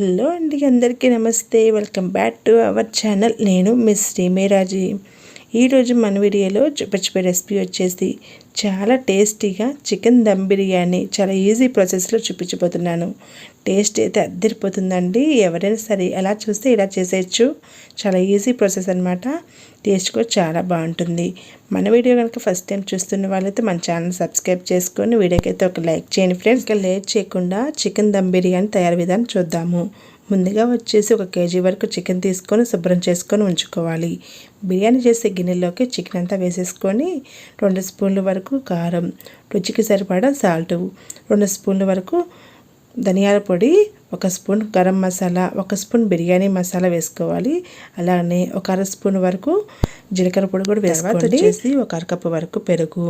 Hello అండి అందరికీ నమస్తే. Welcome back to our channel. నేను మిస్ శ్రీమేరాజీ. ఈరోజు మన వీడియోలో చూపించే రెసిపీ వచ్చేసి చాలా టేస్టీగా చికెన్ దమ్ బిర్యానీ చాలా ఈజీ ప్రాసెస్లో చూపించబోతున్నాను. టేస్ట్ అయితే అద్దరిపోతుందండి. ఎవరైనా సరే ఎలా చూస్తే ఇలా చేసేయచ్చు. చాలా ఈజీ ప్రాసెస్ అనమాట టేస్ట్ కూడా చాలా బాగుంటుంది. మన వీడియో కనుక ఫస్ట్ టైం చూస్తున్న వాళ్ళైతే మన ఛానల్ సబ్స్క్రైబ్ చేసుకొని వీడియోకి అయితే ఒక లైక్ చేయండి. ఫ్రెండ్స్ ఇంకా లేట్ చేయకుండా చికెన్ దమ్ బిర్యానీ తయారు విధానం చూద్దాము. ముందుగా వచ్చేసి ఒక కేజీ వరకు చికెన్ తీసుకొని శుభ్రం చేసుకొని ఉంచుకోవాలి. బిర్యానీ చేసే గిన్నెలోకి చికెన్ అంతా వేసేసుకొని రెండు స్పూన్ల వరకు కారం రుచికి సరిపడా సాల్ట్ రెండు స్పూన్ల వరకు ధనియాల పొడి ఒక స్పూన్ గరం మసాలా ఒక స్పూన్ బిర్యానీ మసాలా వేసుకోవాలి. అలానే ఒక అర స్పూన్ వరకు జీలకర్ర పొడి కూడా వేసుకోవాలి వచ్చేసి ఒక అరకప్పు వరకు పెరుగు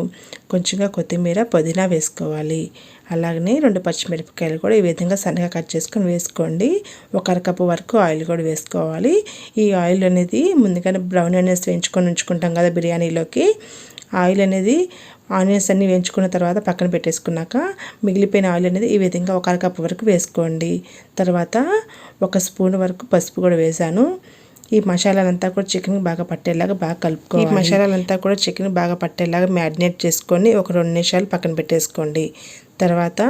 కొంచెంగా కొత్తిమీర పుదీనా వేసుకోవాలి. అలాగనే రెండు పచ్చిమిరపకాయలు కూడా ఈ విధంగా సన్నగా కట్ చేసుకొని వేసుకోండి. ఒక అరకప్పు వరకు ఆయిల్ కూడా వేసుకోవాలి. ఈ ఆయిల్ అనేది ముందుగానే బ్రౌన్ అనేసి వేయించుకొని ఉంచుకుంటాం కదా బిర్యానీలోకి. ఆయిల్ అనేది ఆనియన్స్ అన్నీ వేయించుకున్న తర్వాత పక్కన పెట్టేసుకున్నాక మిగిలిపోయిన ఆయిల్ అనేది ఈ విధంగా ఒక అరకప్పు వరకు వేసుకోండి. తర్వాత ఒక స్పూన్ వరకు పసుపు కూడా వేసాను. ఈ మసాలాలంతా కూడా చికెన్ బాగా పట్టేలాగా బాగా కలుపుకోవాలి. ఈ మసాలాలంతా కూడా చికెన్ బాగా పట్టేలాగా మ్యారినేట్ చేసుకొని ఒక రెండు నిమిషాలు పక్కన పెట్టేసుకోండి. తర్వాత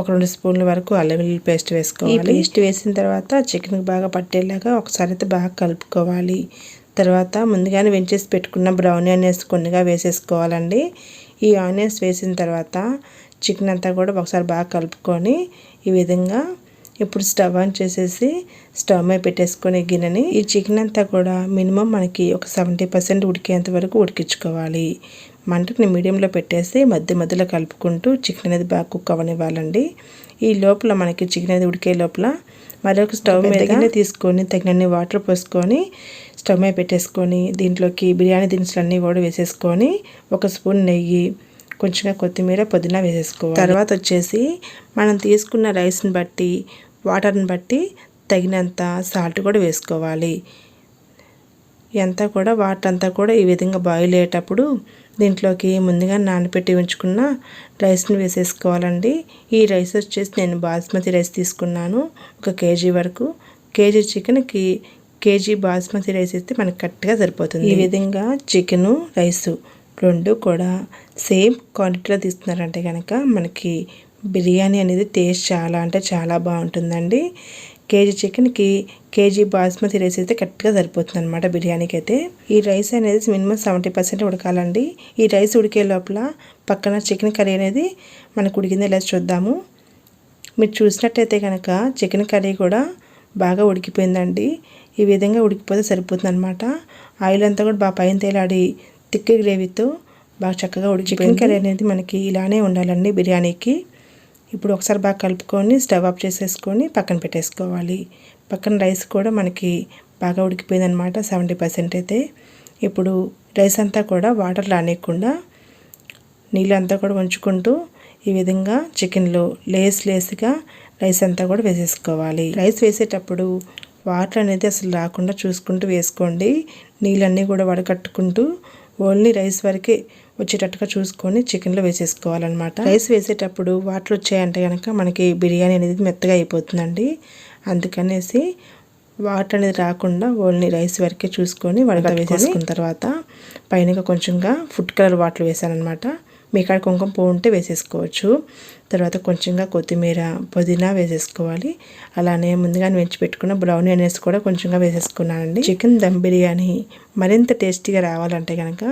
ఒక రెండు స్పూన్ల వరకు అల్లం వెల్లుల్లి పేస్ట్ వేసుకోవాలి. పేస్ట్ వేసిన తర్వాత చికెన్ బాగా పట్టేలాగా ఒకసారి అయితే బాగా కలుపుకోవాలి. తర్వాత ముందుగానే వెంచేసి పెట్టుకున్న బ్రౌన్ ఆనియన్స్ కొన్నిగా వేసేసుకోవాలండి. ఈ ఆనియన్స్ వేసిన తర్వాత చికెన్ అంతా కూడా ఒకసారి బాగా కలుపుకొని ఈ విధంగా ఇప్పుడు స్టవ్ ఆన్ చేసేసి స్టవ్ మీద పెట్టేసుకొని గిన్నెని ఈ చికెన్ అంతా కూడా మినిమం మనకి ఒక సెవెంటీ పర్సెంట్ ఉడికేంత వరకు ఉడికించుకోవాలి. మంటని మీడియంలో పెట్టేసి మధ్య మధ్యలో కలుపుకుంటూ చికెన్ అనేది బాగా కుక్ అవ్వనివ్వాలండి. ఈ లోపల మనకి చికెన్ అనేది ఉడికే లోపల మరొక స్టవ్ మీద తీసుకొని తగినన్ని వాటర్ పోసుకొని స్టవ్ మీద పెట్టేసుకొని దీంట్లోకి బిర్యానీ దినుసులన్నీ కూడా వేసేసుకొని ఒక స్పూన్ నెయ్యి కొంచెంగా కొత్తిమీర పుదీనా వేసేసుకోవాలి. తర్వాత వచ్చేసి మనం తీసుకున్న రైస్ని బట్టి వాటర్ని బట్టి తగినంత సాల్ట్ కూడా వేసుకోవాలి. ఎంత కూడా వాటర్ అంతా కూడా ఈ విధంగా బాయిల్ అయ్యేటప్పుడు దీంట్లోకి ముందుగా నానబెట్టి ఉంచుకున్న రైస్ని వేసేసుకోవాలండి. ఈ రైస్ వచ్చేసి నేను బాస్మతి రైస్ తీసుకున్నాను ఒక కేజీ వరకు. కేజీ చికెన్కి కేజీ బాస్మతి రైస్ అయితే మనకి కరెక్ట్గా సరిపోతుంది. ఈ విధంగా చికెను రైసు రెండు కూడా సేమ్ క్వాంటిటీలో తీస్తున్నారంటే కనుక మనకి బిర్యానీ అనేది టేస్ట్ చాలా అంటే చాలా బాగుంటుందండి. కేజీ చికెన్కి కేజీ బాస్మతి రైస్ అయితే కరెక్ట్గా సరిపోతుంది అనమాట బిర్యానీకి అయితే ఈ రైస్ అనేది మినిమం సెవెంటీ పర్సెంట్ ఉడకాలండి. ఈ రైస్ ఉడికే లోపల పక్కన చికెన్ కర్రీ అనేది మనకు ఉడికిందో లేదా చూద్దాము. మీరు చూసినట్టయితే కనుక చికెన్ కర్రీ కూడా బాగా ఉడికిపోయిందండి. ఈ విధంగా ఉడికిపోతే సరిపోతుంది అనమాట ఆయిల్ అంతా కూడా బాగా పైన తేలాడి తిక్క గ్రేవీతో బాగా చక్కగా ఉడికి చికెన్ కర్రీ అనేది మనకి ఇలానే ఉండాలండి బిర్యానీకి. ఇప్పుడు ఒకసారి బాగా కలుపుకొని స్టవ్ ఆఫ్ చేసేసుకొని పక్కన పెట్టేసుకోవాలి. పక్కన రైస్ కూడా మనకి బాగా ఉడికిపోయింది అనమాట సెవెంటీ పర్సెంట్ అయితే. ఇప్పుడు రైస్ అంతా కూడా వాటర్ రానియకుండా నీళ్ళు అంతా కూడా ఉంచుకుంటూ ఈ విధంగా చికెన్లో లేస్ లేస్గా రైస్ అంతా కూడా వేసేసుకోవాలి. రైస్ వేసేటప్పుడు వాటర్ అనేది అసలు రాకుండా చూసుకుంటూ వేసుకోండి. నీళ్ళన్నీ కూడా వడకట్టుకుంటూ ఓన్లీ రైస్ వరకే వచ్చేటట్టుగా చూసుకొని చికెన్లో వేసేసుకోవాలన్నమాట. రైస్ వేసేటప్పుడు వాటర్ వచ్చాయంటే కనుక మనకి బిర్యానీ అనేది మెత్తగా అయిపోతుందండి. అందుకనేసి వాటర్ అనేది రాకుండా ఓన్లీ రైస్ వరకే చూసుకొని వడక వేసేసుకున్న తర్వాత పైన కొంచెంగా ఫుడ్ కలర్ వాటర్ వేసాను అనమాట మీకాడ కుంకుమ పువ్వు ఉంటే వేసేసుకోవచ్చు. తర్వాత కొంచెంగా కొత్తిమీర పుదీనా వేసేసుకోవాలి. అలానే ముందుగా వెంచి పెట్టుకున్న బ్రౌనీ అనేసి కూడా కొంచెంగా వేసేసుకున్నానండి. చికెన్ దమ్ బిర్యానీ మరింత టేస్టీగా రావాలంటే కనుక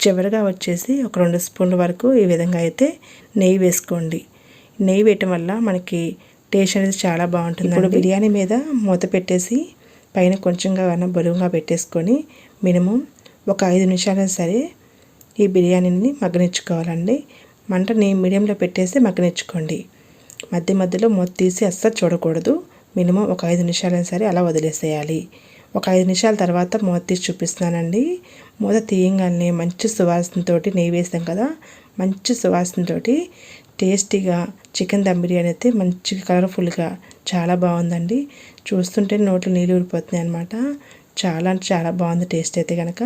చివరిగా వచ్చేసి ఒక రెండు స్పూన్ల వరకు ఈ విధంగా అయితే నెయ్యి వేసుకోండి. నెయ్యి వేయటం వల్ల మనకి టేస్ట్ అనేది చాలా బాగుంటుంది ఇప్పుడు బిర్యానీ మీద మూత పెట్టేసి పైన కొంచెంగా బరువుగా పెట్టేసుకొని మినిమం ఒక ఐదు నిమిషాలైనా సరే ఈ బిర్యానీని మగ్గనిచ్చుకోవాలండి. మంటని మీడియంలో పెట్టేసి మగ్గనిచ్చుకోండి. మధ్య మధ్యలో మొత్తం తీసి అస్సలు చూడకూడదు. మినిమం ఒక ఐదు నిమిషాలైనా సరే అలా వదిలేసేయాలి. ఒక ఐదు నిమిషాల తర్వాత మూత తీసి చూపిస్తున్నానండి. మూత తీయంగానే మంచి సువాసనతో నెయ్యి వేసాం కదా మంచి సువాసనతో టేస్టీగా చికెన్ దమ్ బిర్యానీ అయితే మంచిగా కలర్ఫుల్గా చాలా బాగుందండి. చూస్తుంటే నోట్లో నీళ్ళు ఊరిపోతున్నాయి అనమాట చాలా అంటే చాలా బాగుంది టేస్ట్ అయితే కనుక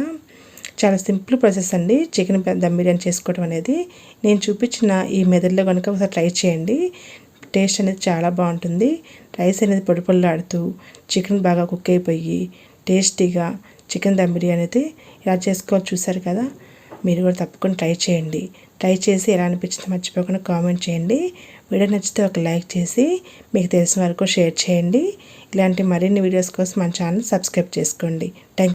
చాలా సింపుల్ ప్రాసెస్ అండి. చికెన్ దమ్ బిర్యానీ చేసుకోవడం అనేది. నేను చూపించిన ఈ మెదడులో కనుక ఒకసారి ట్రై చేయండి. టేస్ట్ అనేది చాలా బాగుంటుంది. రైస్ అనేది పొడి పొడిలాడుతూ చికెన్ బాగా కుక్ అయిపోయి టేస్టీగా చికెన్ దమ్ బిర్యానీ అయితే ఇలా చేసుకోవాలి చూసారు కదా? మీరు కూడా తప్పకుండా ట్రై చేయండి. ట్రై చేసి ఎలా అనిపించిందో మర్చిపోకుండా కామెంట్ చేయండి. వీడియో నచ్చితే ఒక లైక్ చేసి మీకు తెలిసిన వరకు షేర్ చేయండి. ఇలాంటి మరిన్ని వీడియోస్ కోసం మన ఛానల్ సబ్స్క్రైబ్ చేసుకోండి. థ్యాంక్